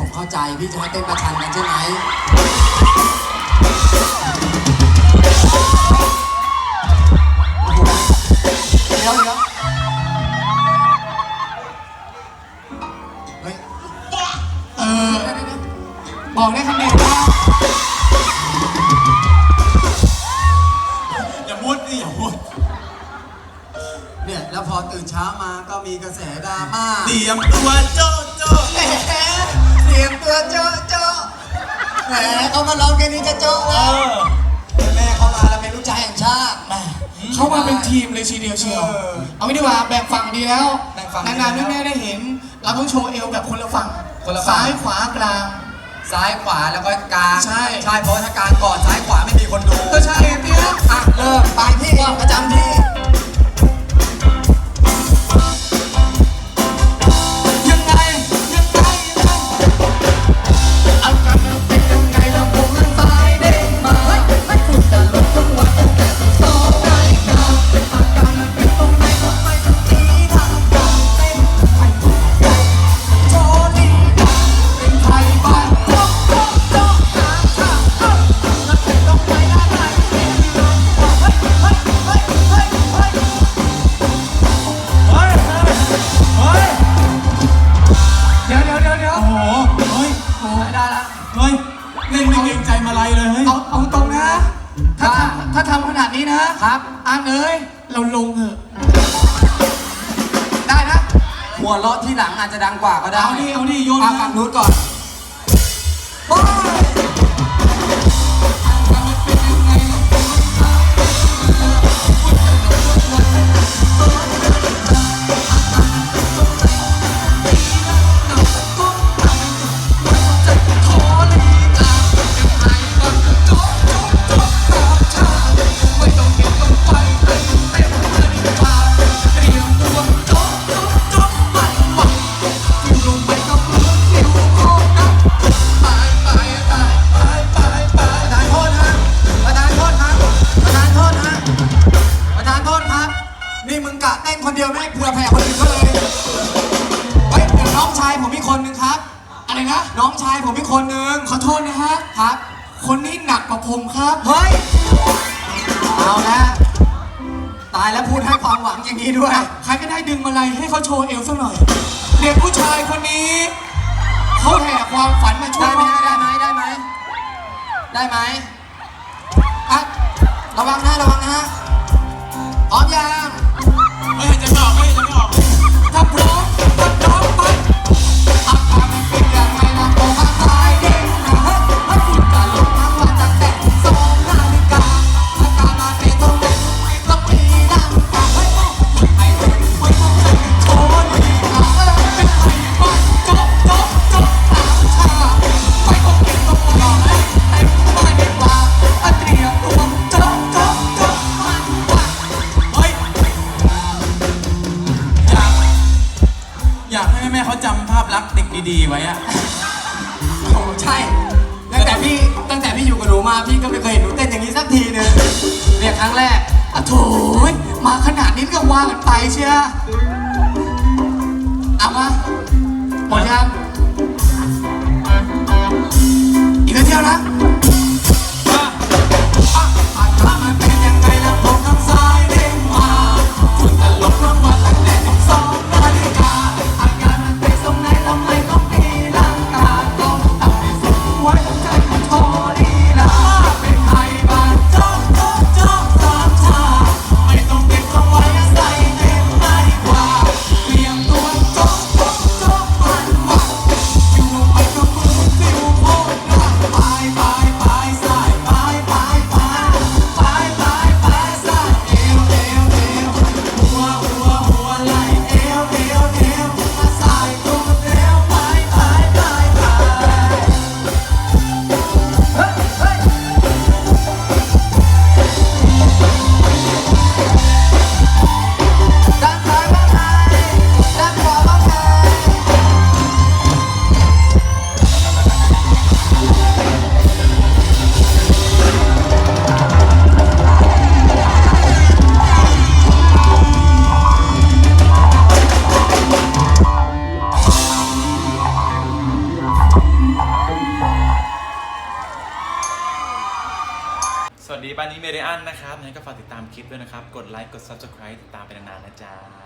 ผมเข้าใจ พี่จะให้เต้นประชันกันใช่ไหมเดี๋ยวเดี๋ยวเฮ้ย เออ บอกได้คำเดียวว่าอย่าพูดดิอย่าพูดเนี่ย แล้วพอตื่นเช้ามาก็มีกระแสดราม่า เตรียมตัวโจ๊ะโจ๊ะแหม เตรียมตัวโจ๊ะโจ๊ะแหมเขามาร้องแค่นี้จะโจ๊ะเอแล้วอแม่เขามาแล้วเป็นลูกชายแห่งชาติแหม่เข้ามาเป็นทีมเลยทีเดียวเชียว เออเอาไม่ดีกว่าแบ่งฝั่งดีแล้ว แบ่งฝั่งดีนานๆแล้วแม่ๆได้เห็น เราต้องโชว์เอวแบบคนละฝั่งคนละฝั่ง ซ้ายขวากลาง ซ้ายขวาแล้วก็กลางใช่ ใช่เพราะถ้ากลางก่อนซ้ายขวาไม่มีคนดูก็ใช่เตี้ย อะเริ่มไปที่ประจำที่ เฮ้ย เล่นไม่เกรงใจมาลัยเลยเฮ้ย เอาเอาตรงนะ ถ้าทำถ้าทำขนาดนี้นะครับอ่านเอ้ย เราลงเถอะ ได้นะ หัวเราะที่หลังอาจจะดังกว่าก็ได้เอาดิเอาดิโยนอะมาฝั่งนู้นก่อน นะ น้องชายผมมีคนหนึ่งขอโทษนะฮะครับ คนนี้หนักกว่าผมครับ เฮ้ย เอาละตายแล้วพูดให้ความหวังอย่างนี้ด้วย ใครก็ได้ดึงมาลัยให้เขาโชว์เอวสักหน่อย เด็กผู้ชายคนนี้เขาแหกความฝันมาช่วได้ยไหมได้ไหมได้ไหมได้ไหมอะระวังนะระวังนะพร้อมยังเฮ้ยจะไม่ออกเฮ้ยจะไม่ออก ถ้าพร้อมก็พร้อมไปอาการมันเป็น ดีๆไว้อะโอ้ใช่ ตั้งแต่พี่ตั้งแต่พี่อยู่กับหนูมาพี่ก็ไม่เคยเห็นหนูเต้นอย่างนี้สักทีนึงเนี่ยครั้งแรกอะโถยมาขนาดนี้ก็ว่ากันไปเชียเอามาหมดยังอีกเดียวนะ ตามคลิปด้วยนะครับ กดไลค์ กด subscribe ติดตามไปนานๆนะจ๊ะ